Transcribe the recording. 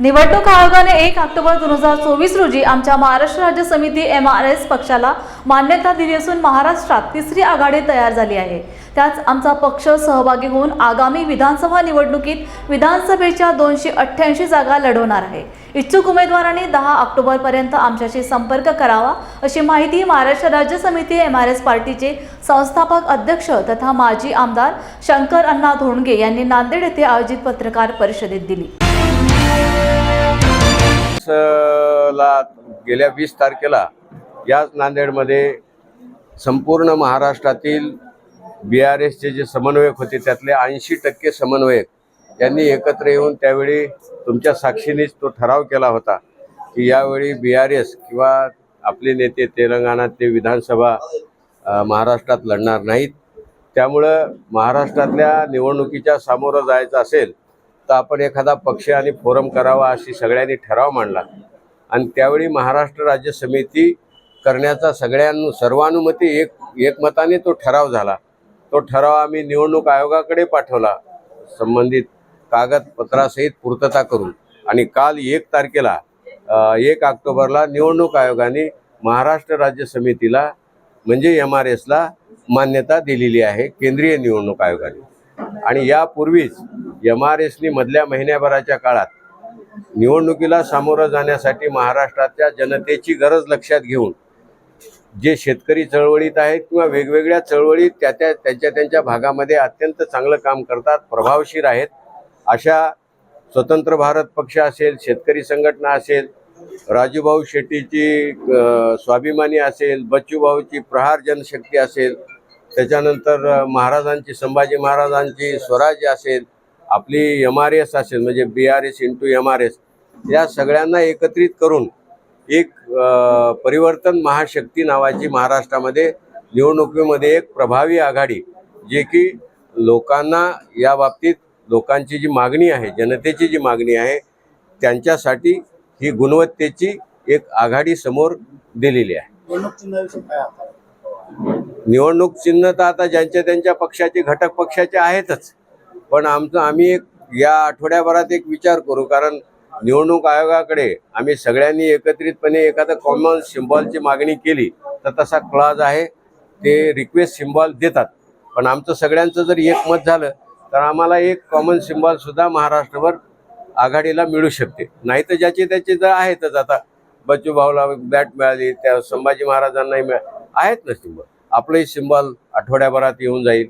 निवडणूक आयोगाने एक ऑक्टोबर दोन हजार चोवीस रोजी आमच्या महाराष्ट्र राज्य समिती एम आर एस पक्षाला मान्यता दिली असून महाराष्ट्रात तिसरी आघाडी तयार झाली आहे. त्यात आमचा पक्ष सहभागी होऊन आगामी विधानसभा निवडणुकीत विधानसभेच्या दोनशे अठ्ठ्याऐंशी जागा लढवणार आहे. इच्छुक उमेदवारांनी दहा ऑक्टोबरपर्यंत आमच्याशी संपर्क करावा अशी माहिती महाराष्ट्र राज्य समिती एम आर एस पार्टीचे संस्थापक अध्यक्ष तथा माजी आमदार शंकर अण्णा धोंडगे यांनी नांदेड येथे आयोजित पत्रकार परिषदेत दिली. ला गेल्या वीस तारखेला याच नांदेडमध्ये संपूर्ण महाराष्ट्रातील बी आर एसचे जे समन्वयक होते त्यातले ऐंशी टक्के समन्वयक यांनी एकत्र येऊन त्यावेळी तुमच्या साक्षीनेच तो ठराव केला होता की यावेळी बी आर एस किंवा आपले नेते तेलंगणातले विधानसभा महाराष्ट्रात लढणार नाहीत. त्यामुळं महाराष्ट्रातल्या निवडणुकीच्या सामोरं जायचं असेल तर आपण एखादा पक्ष आणि फोरम करावा अशी सगळ्यांनी ठराव मांडला. आणि त्यावेळी महाराष्ट्र राज्य समिती करण्याचा सगळ्यांनु सर्वानुमती एक एकमताने तो ठराव झाला. तो ठराव आम्ही निवडणूक आयोगाकडे पाठवला. संबंधित कागदपत्रासहित पूर्तता करून. आणि काल एक तारखेला एक ऑक्टोबरला निवडणूक आयोगाने महाराष्ट्र राज्य समितीला म्हणजे एम आर एसला मान्यता दिलेली आहे केंद्रीय निवडणूक आयोगाने. आणि यापूर्वीच एम आर एसनी मधल्या महिन्याभराच्या काळात निवडणुकीला सामोरं जाण्यासाठी महाराष्ट्राच्या जनतेची गरज लक्षात घेऊन जे शेतकरी चळवळीत आहेत किंवा वेगवेगळ्या चळवळीत त्या त्या त्यांच्या त्यांच्या भागामध्ये अत्यंत चांगलं काम करतात प्रभावशीर आहेत अशा स्वतंत्र भारत पक्ष असेल शेतकरी संघटना असेल राजूभाऊ शेट्टीची स्वाभिमानी असेल बच्चूभाऊची प्रहार जनशक्ती असेल त्याच्यानंतर महाराजांची संभाजी महाराजांची स्वराज्य असेल आपली एम आर एस असेल म्हणजे B R S into M R S या सगळ्यांना एकत्रित करून एक परिवर्तन महाशक्ती नावाची महाराष्ट्रामध्ये निवडणुकीमध्ये एक प्रभावी आघाडी जे की लोकांना या बाबतीत लोकांची जी मागणी आहे जनतेची जी मागणी आहे त्यांच्यासाठी ही गुणवत्तेची एक आघाडी समोर दिलेली आहे. निवडणूक चिन्ह तर आता ज्यांच्या त्यांच्या पक्षाचे घटक पक्षाचे आहेतच. पण आमचं आम्ही एक या आठवड्याभरात एक विचार करू कारण निवडणूक आयोगाकडे आम्ही सगळ्यांनी एकत्रितपणे एखादं कॉमन सिम्बॉलची मागणी केली तर तसा क्लॉज आहे. ते रिक्वेस्ट सिम्बॉल देतात. पण आमचं सगळ्यांचं जर एकमत झालं तर आम्हाला एक कॉमन सिम्बॉलसुद्धा महाराष्ट्रभर आघाडीला मिळू शकते. नाही तर ज्याचे त्याचे जर आहेतच. आता बच्चू भाऊला बॅट मिळाली त्या संभाजी महाराजांनाही मिळा आहेत ना सिम्बॉल आपलंही सिम्बॉल आठवड्याभरात येऊन जाईल.